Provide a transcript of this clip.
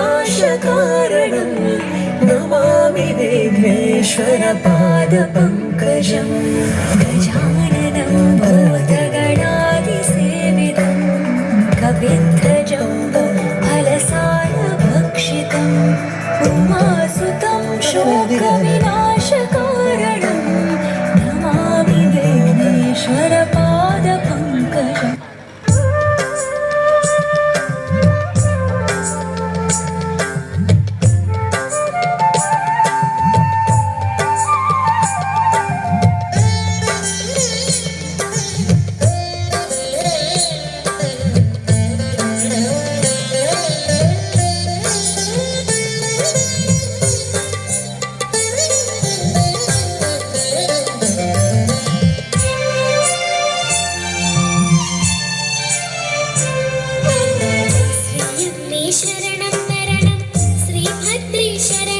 शोकविनाशकारणं Namami विघ्नेश्वरपादपङ्कजम् गजाननं भूतगणादिसेवितं कपिध्वजम्बो फलसारभक्षितम् उमासुतं शोकविनाशकारणं shedding.